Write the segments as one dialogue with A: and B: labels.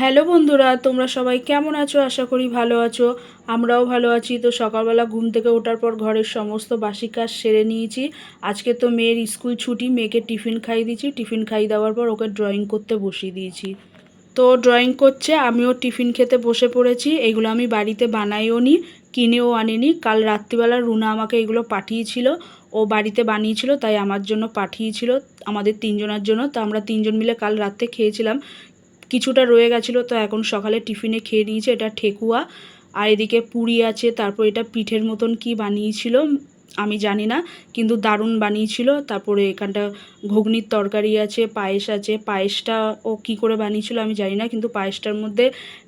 A: Hello বন্ধুরা, তোমরা সবাই কেমন আছো? আশা করি ভালো আছো। আমরাও ভালো আছি। তো সকালবেলা ঘুম থেকে ওঠার পর ঘরের সমস্ত বাসি কাজ সেরে নিয়েছি। আজকে তো মেয়ের স্কুল ছুটি, মেয়েকে টিফিন খাইয়ে দিয়েছি। টিফিন খাইয়ে দেওয়ার পর ওকে ড্রয়িং করতে বসিয়ে দিয়েছি। তো ড্রয়িং করছে, আমিও টিফিন খেতে বসে পড়েছি। এগুলো আমি বাড়িতে বানাইও নি, কিনেও আনিনি। কাল রাত্রিবেলা রুনা আমাকে এগুলো পাঠিয়েছিল। ও বাড়িতে বানিয়েছিল, তাই আমার জন্য পাঠিয়েছিল। আমাদের তিনজনের জন্য। তো আমরা তিনজন মিলে কাল রাত্রে খেয়েছিলাম। কিছুটা রয়ে গেছিল, তো এখন সকালে টিফিনে খেয়ে নিয়েছে, এটা ঠেকুয়া। আর এদিকে পুরি আছে, তারপর এটা পিঠের মতন কি বানিয়েছিল, আমি জানি না, কিন্তু দারুণ বানিয়েছিল। তারপরে এখানটা ঘুগনির তরকারি আছে, পায়েস আছে, পায়েসটা ও কি করে বানিয়েছিল আমি জানি না, কিন্তু পায়েসটার মধ্যে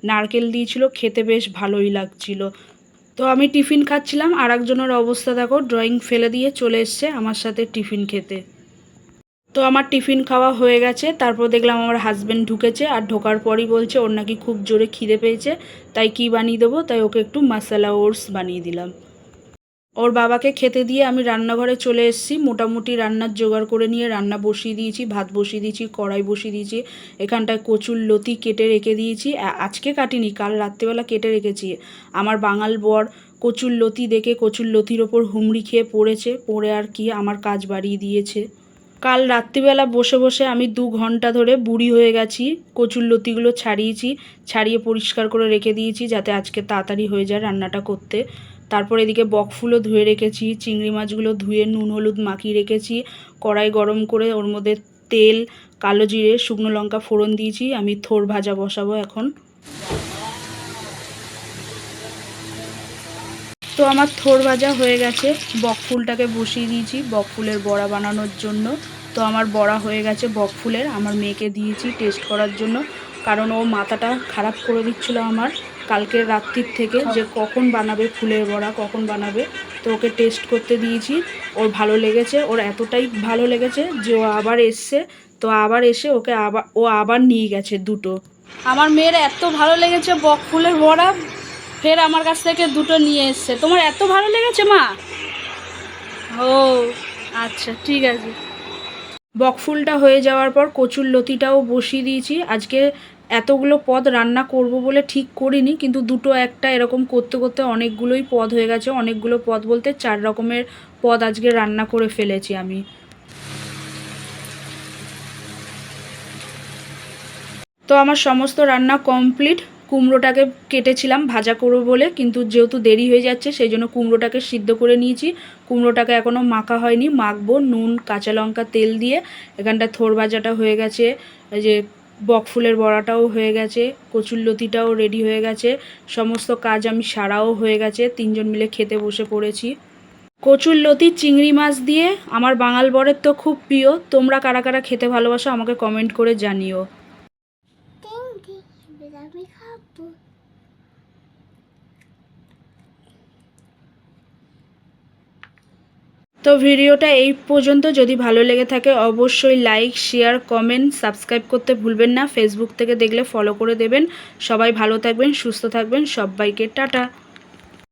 A: নারকেল দিয়েছিল, খেতে বেশ ভালোই লাগছিল। তো আমি টিফিন খাচ্ছিলাম আর একজনের অবস্থা দেখো, ড্রয়িং ফেলে দিয়ে চলে এসছে আমার সাথে টিফিন খেতে। তো আমার টিফিন খাওয়া হয়ে গেছে, তারপর দেখলাম আমার হাজব্যান্ড ঢুকেছে আর ঢোকার পরই বলছে ওর নাকি খুব জোরে খিদে পেয়েছে, তাই কি বানিয়ে দেবো? তাই ওকে একটু মশলা ওটস বানিয়ে দিলাম। ওর বাবাকে খেতে দিয়ে আমি রান্নাঘরে চলে এসেছি, মোটামুটি রান্নার জোগাড় করে নিয়ে রান্না বসিয়ে দিয়েছি, ভাত বসিয়ে দিয়েছি, কড়াই বসিয়ে দিয়েছি, এখানটায় কচুর লতি কেটে রেখে দিয়েছি আজকে কাটিনি, কাল রাত্রিবেলা কেটে রেখেছি। আমার বাঙাল বর কচুর লতি দেখে কচুর লতির ওপর হুমড়ি খেয়ে পড়েছে, পড়ে আর কি আমার কাজ বাড়িয়ে দিয়েছে। কাল রাত্রিবেলা বসে বসে আমি দু ঘণ্টা ধরে বুড়ি হয়ে গেছি, কচুর লতিগুলো ছাড়িয়েছি, ছাড়িয়ে পরিষ্কার করে রেখে দিয়েছি যাতে আজকে তাড়াতাড়ি হয়ে যায় রান্নাটা করতে। তারপর এদিকে বকফুলও ধুয়ে রেখেছি, চিংড়ি মাছগুলো ধুয়ে নুন, হলুদ মাখিয়ে রেখেছি, কড়াই গরম করে ওর মধ্যে তেল, কালো জিরে, শুকনো লঙ্কা ফোড়ন দিয়েছি, আমি থোর ভাজা বসাবো এখন। তো আমার থোর ভাজা হয়ে গেছে। বকফুলটাকে বসিয়ে দিয়েছি বকফুলের বড়া বানানোর জন্য। তো আমার বড়া হয়ে গেছে বকফুলের আমার মেয়েকে দিয়েছি টেস্ট করার জন্য। কারণ ও মাথাটা খারাপ করে দিচ্ছিল আমার কালকের রাত্রির থেকে যে কখন বানাবে ফুলের বড়া কখন বানাবে। তো ওকে টেস্ট করতে দিয়েছি ওর ভালো লেগেছে ওর এতটাই ভালো লেগেছে যে ও আবার এসছে। তো আবার এসে ওকে আবার ও আবার নিয়ে গেছে দুটো। আমার মেয়ের এত ভালো লেগেছে বক ফুলের বড়া ফের আমার কাছ থেকে দুটো নিয়ে এসছে। তোমার এত ভালো লেগেছে, মা? ও আচ্ছা ঠিক আছে। বকফুলটা হয়ে যাওয়ার পর কচুর লতিটাও বসিয়ে দিয়েছি। আজকে এতগুলো পদ রান্না করব বলে ঠিক করিনি, কিন্তু দুটো একটা এরকম করতে করতে অনেকগুলোই পদ হয়ে গেছে। অনেকগুলো পদ বলতে চার রকমের পদ আজকে রান্না করে ফেলেছি আমি। তো আমার সমস্ত রান্না কমপ্লিট। কুমড়োটাকে কেটেছিলাম, ভাজা করব বলে, কিন্তু যেহেতু দেরি হয়ে যাচ্ছে সেই জন্য কুমড়োটাকে সিদ্ধ করে নিয়েছি। কুমড়োটাকে এখনও মাখা হয়নি, মাখবো নুন, কাঁচা লঙ্কা, তেল দিয়ে। এখানটা থোর ভাজাটা হয়ে গেছে যে বকফুলের বড়াটাও হয়ে গেছে কচুরলতিটাও রেডি হয়ে গেছে। সমস্ত কাজ আমি সারাও হয়ে গেছে, তিনজন মিলে খেতে বসে পড়েছি। কচুর লতি, চিংড়ি মাছ দিয়ে, আমার বাঙাল বরের তো খুব প্রিয়। তোমরা কারা কারা খেতে ভালোবাসো আমাকে কমেন্ট করে জানিও।
B: Ich আমি খাব।
A: তো ভিডিওটা এই পর্যন্ত। যদি ভালো লেগে থাকে, অবশ্যই লাইক শেয়ার কমেন্ট সাবস্ক্রাইব করতে ভুলবেন না। ফেসবুক থেকে দেখলে ফলো করে দেবেন। সবাই ভালো থাকবেন, সুস্থ থাকবেন। সবাইকে টাটা।